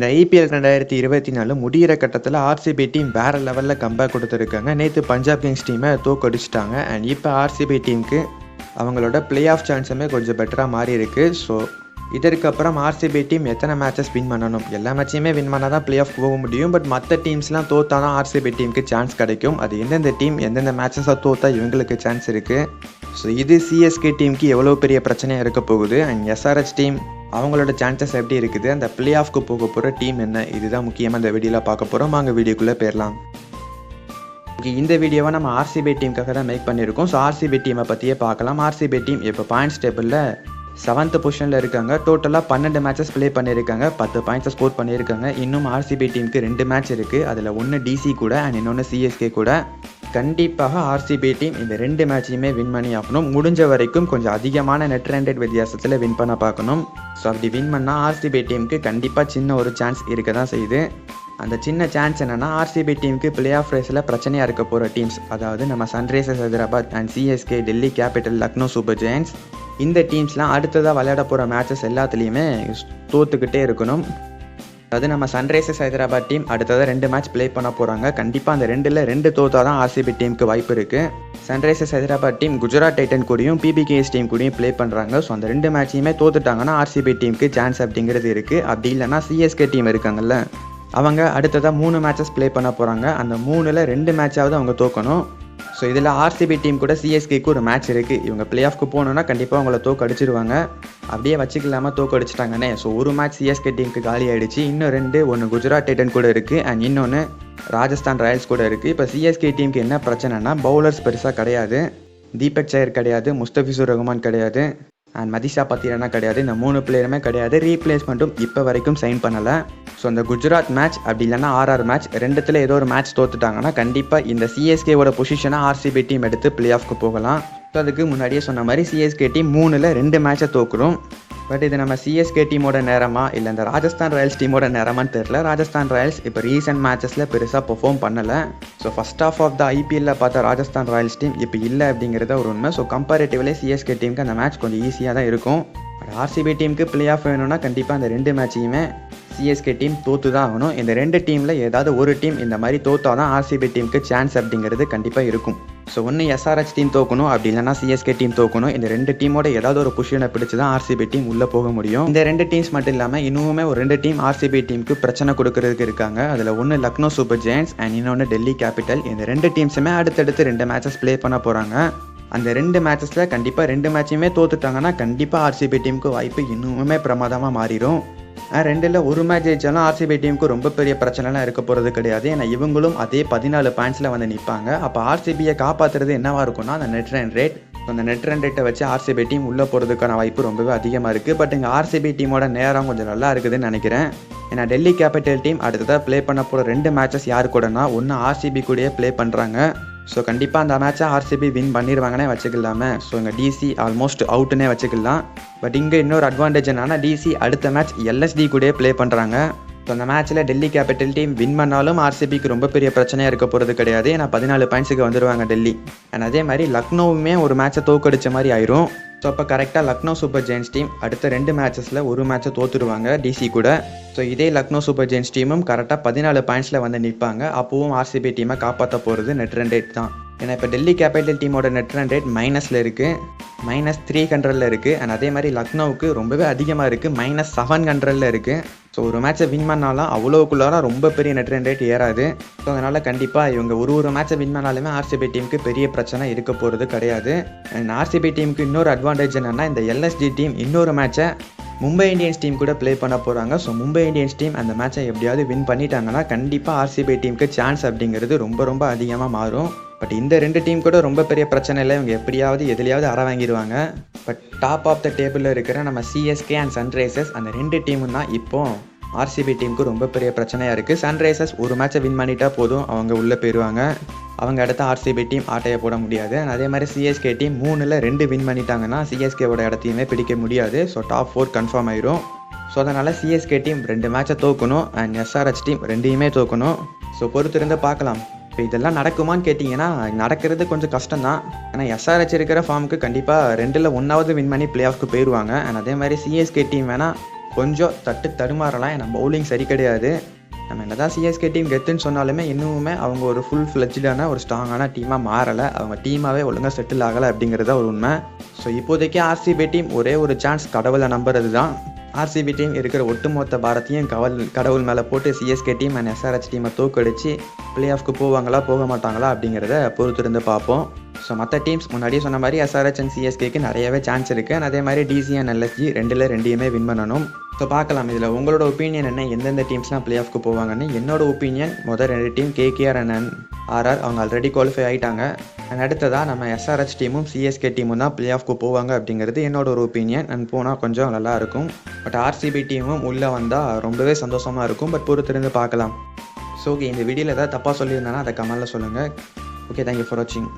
இந்த ஐபிஎல் ரெண்டாயிரத்தி இருபத்தி நாலு முடிகிற கட்டத்தில் ஆர்சிபி டீம் வேறு லெவலில் கம்பேக் கொடுத்துருக்காங்க. நேற்று பஞ்சாப் கிங்ஸ் டீமை தோக்கடிச்சிட்டாங்க அண்ட் இப்போ ஆர்சிபி டீமுக்கு அவங்களோட பிளே ஆஃப் சான்ஸுமே கொஞ்சம் பெட்டராக மாறி இருக்கு. ஸோ இதற்கப்புறம் ஆர்சிபி டீம் எத்தனை மேட்சஸ் வின் பண்ணணும்? எல்லா மேட்சையுமே வின் பண்ணால் தான் பிளே ஆஃப் போக முடியும். பட் மற்ற டீம்ஸ்லாம் தோத்தா தான் ஆர்சிபி டீமுக்கு சான்ஸ் கிடைக்கும். அது எந்தெந்த டீம் எந்தெந்த மேட்சஸாக தோத்தா இவங்களுக்கு சான்ஸ் இருக்குது ஸோ இது சிஎஸ்கே டீமுக்கு எவ்வளோ பெரிய பிரச்சனையாக இருக்க போகுது? அண்ட் எஸ்ஆர்எஸ் டீம் அவங்களோட சான்சஸ் எப்படி இருக்குது? அந்த பிளே ஆஃப்க்கு போக போகிற டீம் என்ன? இதுதான் முக்கியமாக இந்த வீடியோவில் பார்க்க போகிறோம் வாங்க வீடியோக்குள்ளே போயிடலாம் ஓகே இந்த வீடியோவை நம்ம ஆர்சிபி டீமுக்காக தான் மேக் பண்ணியிருக்கோம். ஸோ ஆர்சிபி டீமை பற்றியே பார்க்கலாம். ஆர்சிபி டீம் இப்போ பாயிண்ட்ஸ் டேபிளில் செவன்த் பொசிஷனில் இருக்காங்க. டோட்டலாக பன்னெண்டு மேட்சஸ் ப்ளே பண்ணியிருக்காங்க. பத்து பாயிண்ட்ஸை ஸ்கோர் பண்ணியிருக்காங்க. இன்னும் ஆர்சிபி டீமுக்கு ரெண்டு மேட்ச் இருக்குது அதில் ஒன்று டிசி கூட அண்ட் இன்னொன்று சிஎஸ்கே கூட. கண்டிப்பாக ஆர்சிபி டீம் இந்த ரெண்டு மேட்சையுமே வின் பண்ணி ஆகணும். முடிஞ்ச வரைக்கும் கொஞ்சம் அதிகமான நெட் ரேண்டட் வித்தியாசத்தில் வின் பண்ண பார்க்கணும். ஸோ அப்படி வின் பண்ணால் ஆர்சிபி டீமுக்கு கண்டிப்பாக சின்ன ஒரு சான்ஸ் இருக்க தான் செய்யுது. அந்த சின்ன சான்ஸ் என்னென்னா ஆர்சிபி டீமுக்கு பிளே ஆஃப் ரேஸில் பிரச்சனையாக இருக்க போகிற டீம்ஸ் அதாவது நம்ம Sunrisers Hyderabad and CSK Delhi Capital Lucknow Super Giants இந்த டீம்ஸ்லாம் அடுத்ததாக விளையாட போகிற மேட்சஸ் எல்லாத்துலேயுமே தோத்துக்கிட்டே இருக்கணும். அதாவது நம்ம சன்ரைசர்ஸ் ஹைதராபாத் டீம் அடுத்ததாக ரெண்டு மேட்ச் ப்ளே பண்ண போகிறாங்க கண்டிப்பாக அந்த ரெண்டில் ரெண்டு தோத்தா தான் ஆர்சிபி டீமுக்கு வாய்ப்பு இருக்குது Sunrisers Hyderabad team Gujarat Titan கூடயும் பிபிகேஎஸ் டீம் கூடயும் ப்ளே பண்ணுறாங்க ஸோ அந்த ரெண்டு மேட்சையுமே தோத்துட்டாங்கன்னா ஆர்சிபி டீமுக்கு சான்ஸ் அப்படிங்கிறது இருக்குது அப்படி இல்லைன்னா சிஎஸ்கே டீம் இருக்காங்கல்ல. அவங்க அடுத்ததாக மூணு மேட்சஸ் ப்ளே பண்ண போகிறாங்க அந்த மூணில் ரெண்டு மேட்சாவது அவங்க தோக்கணும். ஸோ இதில் ஆர்சிபி டீம் கூட சிஎஸ்கேக்கு ஒரு மேட்ச் இருக்குது இவங்க பிளே ஆஃப்க்கு போகணுன்னா கண்டிப்பாக அவங்கள தோக்கு அடிச்சிருவாங்க. அப்படியே வச்சுக்கலாமல் தோக்கு அடிச்சிட்டாங்கன்னே. ஸோ ஒரு மேட்ச் சிஎஸ்கே டீமுக்கு காலி ஆயிடுச்சு. இன்னும் ரெண்டு ஒன்று குஜராத் டைட்டன் கூட இருக்குது அண்ட் இன்னொன்று ராஜஸ்தான் ராயல்ஸ் கூட இருக்குது இப்போ சிஎஸ்கே டீமுக்கு என்ன பிரச்சனைனா பவுலர்ஸ் பெருசாக கிடையாது. தீபக் சயர் கிடையாது. முஸ்தபிசுர் ரஹ்மான் கிடையாது. அண்ட் மதிஷா பத்திரனா கிடையாது. இந்த மூணு பிளேயருமே கிடையாது. ரீப்ளேஸ்மெண்ட்டும் இப்போ வரைக்கும் சைன் பண்ணலை. ஸோ அந்த குஜராத் மேட்ச் அப்படி இல்லைன்னா ஆர்ஆர் மேட்ச் ரெண்டுத்தில் ஏதோ ஒரு மேட்ச் தோத்துட்டாங்கன்னா கண்டிப்பாக இந்த சிஎஸ்கேவோட பொசிஷனை ஆர்சிபி டீம் எடுத்து பிளே ஆஃப்க்கு போகலாம். ஸோ அதுக்கு முன்னாடியே சொன்ன மாதிரி சிஎஸ்கே டீம் மூணில் ரெண்டு மேட்சை தோக்குறோம் பட் இது நம்ம சிஎஸ்கே டீமோட நேரமா? இல்லை இந்த ராஜஸ்தான் ராயல்ஸ் டீமோட நேரமான்னு தெரில ராஜஸ்தான் ராயல்ஸ் இப்போ ரீசெண்ட் மேட்சஸில் பெருசாக பெர்ஃபார்ம் பண்ணலை. So first off off the ஐபிஎல்ல பார்த்த ராஜஸ்தான் ராயல்ஸ் டீம் இப்போ இல்லை அப்படிங்கிறத ஒரு உண்மை. ஸோ கம்பேரிட்டிவ்லி சிஎஸ்கே டீமுக்கு அந்த மேட்ச் கொஞ்சம் ஈஸியாக தான் இருக்கும். பட் ஆர்சிபி டீமுக்கு பிளே ஆஃப் வேணும்னா கண்டிப்பாக அந்த ரெண்டு மேட்சையுமே சிஎஸ்கே டீம் தோற்று தான் ஆகணும். இந்த ரெண்டு டீமில் ஏதாவது ஒரு டீம் இந்த மாதிரி தோற்றாதான் ஆர்சிபி டீமுக்கு சான்ஸ் அப்படிங்கிறது கண்டிப்பாக இருக்கும். ஸோ ஒன்று எஸ்ஆர்ஹெச் டீம் தோக்கணும் அப்படி இல்லைன்னா சிஎஸ்கே டீம் தோக்கணும். இந்த ரெண்டு டீமோட ஏதாவது ஒரு பொசிஷனை பிடிச்சி தான் ஆர்சிபி டீம் உள்ளே போக முடியும். இந்த ரெண்டு டீம்ஸ் மட்டும் இல்லாமல் இன்னுமே ஒரு ரெண்டு டீம் ஆர்சிபி டீமுக்கு பிரச்சனை கொடுக்கறதுக்கு இருக்காங்க. அதில் ஒன்று லக்னோ சூப்பர் ஜெயின்ஸ் அண்ட் இன்னொன்று டெல்லி கேபிட்டல் இந்த ரெண்டு டீம்ஸுமே அடுத்தடுத்து ரெண்டு மேட்சஸ் ப்ளே பண்ண போகிறாங்க அந்த ரெண்டு மேட்சஸில் கண்டிப்பாக ரெண்டு மேட்சையுமே தோத்துட்டாங்கன்னா கண்டிப்பாக ஆர்சிபி டீமுக்கு வாய்ப்பு இன்னுமே பிரமாதமாக மாறிடும் ரெண்டில் ஒரு மேட்ச் ஜெயிச்சாலும் ஆர்சிபி டீமுக்கு ரொம்ப பெரிய பிரச்சனைலாம் இருக்க போகிறது கிடையாது. ஏன்னா இவங்களும் அதே பதினாலு பாயிண்ட்ஸில் வந்து நிற்பாங்க அப்போ ஆர்சிபியை காப்பாற்றுறது என்னவாக இருக்கும்னா அந்த நெட் ரன் ரேட் அந்த நெட் ரன் ரேட்டை வச்சு ஆர்சிபி டீம் உள்ளே போகிறதுக்கான வாய்ப்பு ரொம்பவே அதிகமாக இருக்குது பட் இங்கே ஆர்சிபி டீமோட நேரம் கொஞ்சம் நல்லா இருக்குதுன்னு நினைக்கிறேன். ஏன்னா டெல்லி கேபிட்டல் டீம் அடுத்ததாக ப்ளே பண்ண போகிற ரெண்டு மேட்சஸ் யார் கூடனா ஒன்று ஆர்சிபி கூடயே ப்ளே பண்ணுறாங்க ஸோ கண்டிப்பாக அந்த மேட்ச்சை ஆர்சிபி வின் பண்ணிடுவாங்கன்னே வச்சுக்கலாமே. ஸோ இங்கே டிசி ஆல்மோஸ்ட் அவுட்டுன்னே வச்சுக்கலாம். பட் இங்கே இன்னொரு அட்வான்டேஜ் என்னன்னா டிசி அடுத்த மேட்ச் எல்எஸ்டி கூடயே ப்ளே பண்ணுறாங்க ஸோ அந்த மேட்ச்சில் டெல்லி கேபிட்டல் டீம் வின் பண்ணாலும் ஆர்சிபிக்கு ரொம்ப பெரிய பிரச்சனையாக இருக்க போகிறது கிடையாது. ஏன்னா பதினாலு பாயிண்ட்ஸுக்கு வந்துடுவாங்க டெல்லி. அண்ட் அதே மாதிரி லக்னோவுமே ஒரு மேட்சை தோக்கடிச்ச மாதிரி ஆயிரும். ஸோ அப்போ கரெக்டாக லக்னோ சூப்பர் ஜெயின்ஸ் டீம் அடுத்த ரெண்டு மேட்சஸில் ஒரு மேட்சை தோத்துடுவாங்க டிசி கூட. ஸோ இதே லக்னோ சூப்பர் ஜெயின்ஸ் டீமும் கரெக்டாக பதினாலு பாயிண்ட்ஸில் வந்து நிற்பாங்க அப்போவும் ஆர்சிபி டீமை காப்பாற்ற போகிறது நெட் ரன் ரேட் தான். ஏன்னா இப்போ டெல்லி கேபிட்டல் டீமோட நெட் ரன் ரேட் மைனஸில் இருக்குது மைனஸ் த்ரீ ஹண்ட்ரடில் இருக்குது அண்ட் அதே மாதிரி லக்னோவுக்கு ரொம்பவே அதிகமாக இருக்குது மைனஸ் செவன் ஹண்ட்ரடில் இருக்குது ஸோ ஒரு மேட்சை வின் பண்ணாலும் அவ்வளோக்குள்ளார ரொம்ப பெரிய நெட் ரன் ரேட் ஏறாது. ஸோ அதனால் கண்டிப்பாக இவங்க ஒரு ஒரு மேட்சை வின் பண்ணாலுமே ஆர்சிபி டீமுக்கு பெரிய பிரச்சனை இருக்க போகிறது கிடையாது. அண்ட் ஆர்சிபி டீமுக்கு இன்னொரு அட்வான்டேஜ் என்னென்னா இந்த எல்எஸ்டி டீம் இன்னொரு மேட்சை மும்பை இந்தியன்ஸ் டீம் கூட ப்ளே பண்ண போகிறாங்க ஸோ மும்பை இந்தியன்ஸ் டீம் அந்த மேட்சை எப்படியாவது வின் பண்ணிட்டாங்கன்னா கண்டிப்பாக ஆர்சிபி டீமுக்கு சான்ஸ் அப்படிங்கிறது ரொம்ப ரொம்ப அதிகமாக மாறும். பட் இந்த ரெண்டு டீம் கூட ரொம்ப பெரிய பிரச்சனை இல்லை. இவங்க எப்படியாவது எதுலையாவது அற வாங்கிடுவாங்க. பட் டாப் ஆஃப் த டேபிளில் இருக்கிற நம்ம சிஎஸ்கே அண்ட் சன்ரைசர்ஸ் அந்த ரெண்டு டீமும் தான் இப்போ ஆர்சிபி டீமுக்கு ரொம்ப பெரிய பிரச்சனையாக இருக்குது சன்ரைசர்ஸ் ஒரு மேட்சை வின் பண்ணிட்டா போதும். அவங்க உள்ளே போயிடுவாங்க அவங்க அடுத்த ஆர்சிபி டீம் ஆட்டையை போட முடியாது. அதே மாதிரி சிஎஸ்கே டீம் மூணில் ரெண்டு வின் பண்ணிட்டாங்கன்னா சிஎஸ்கேவோட இடத்தையுமே பிடிக்க முடியாது. ஸோ டாப் ஃபோர் கன்ஃபார்ம் ஆயிரும். ஸோ அதனால் சிஎஸ்கே டீம் ரெண்டு மேட்சை தோக்கணும். அண்ட் எஸ்ஆர்ஹெச் டீம் ரெண்டையுமே தோக்கணும். ஸோ பொறுத்திருந்து பார்க்கலாம். இப்போ இதெல்லாம் நடக்குமான்னு கேட்டிங்கன்னா நடக்கிறது கொஞ்சம் கஷ்டம் தான் ஏன்னா எஸ்ஆர்ஹெச் இருக்கிற ஃபார்முக்கு கண்டிப்பாக ரெண்டில் ஒன்றாவது வின் பண்ணி பிளே ஆஃப்க்கு போயிடுவாங்க அண்ட் அதே மாதிரி சிஎஸ்கே டீம் வேணால் கொஞ்சம் தட்டு தடுமாறலாம். ஏன்னா பவுலிங் சரி கிடையாது. நம்ம என்னதான் சிஎஸ்கே டீம் கெத்துன்னு சொன்னாலுமே இன்னுமே அவங்க ஒரு ஃபுல் ஃப்ளெஜ்டான ஒரு ஸ்ட்ராங்கான டீமாக மாறலை. அவங்க டீமாகவே ஒழுங்காக செட்டில் ஆகலை அப்படிங்கிறத ஒரு உண்மை. ஸோ இப்போதைக்கு ஆர்சிபி டீம் ஒரே ஒரு சான்ஸ் கடவுளை நம்புறது தான் ஆர்சிபி டீம் இருக்கிற ஒட்டுமொத்த பாரத்தையும் கவல் கடவுள் மேலே போட்டு சிஎஸ்கே டீம் அண்ட் எஸ்ஆர்ஹெச் டீமை தோக்கடிச்சு பிளே ஆஃப்க்கு போவாங்களா போக மாட்டாங்களா அப்படிங்கிறத பொறுத்திருந்து பார்ப்போம். ஸோ மற்ற டீம்ஸ் முன்னாடியே சொன்ன மாதிரி எஸ்ஆர்ஹெச் அண்ட் சிஎஸ்கேக்கு நிறையவே சான்ஸ் இருக்குது அதே மாதிரி டிசி அண்ட் எல்எஸ்ஜி ரெண்டில் ரெண்டையுமே வின் பண்ணணும். ஸோ பார்க்கலாம். இதில் உங்களோட ஒப்பீனியன் என்ன? எந்தெந்த டீம்ஸ்லாம் பிளே ஆஃப்க்கு போவாங்கன்னு. என்னோட ஒப்பீனியன் முதல் ரெண்டு டீம் கேகேஆர் அண்ட் ஆர்ஆர் அவங்க ஆல்ரெடி குவாலிஃபை ஆகிட்டாங்க அண்ட் அடுத்ததாக நம்ம எஸ்ஆர்ஹெச் டீமும் சிஎஸ்கே டீமும் தான் பிளே ஆஃப்க்கு போவாங்க அப்படிங்கிறது என்னோட ஒரு ஒப்பீனியன் அண்ட் போனால் கொஞ்சம் நல்லாயிருக்கும் பட் ஆர்சிபி டீமும் உள்ளே வந்தால் ரொம்பவே சந்தோஷமாக இருக்கும். பட் பொறுத்திருந்து பார்க்கலாம். ஸோ ஓகே இந்த வீடியோவில் ஏதாவது தப்பாக சொல்லியிருந்தேன்னா அதை கமெண்டில் சொல்லுங்கள் ஓகே தேங்க்யூ ஃபார் வாட்சிங்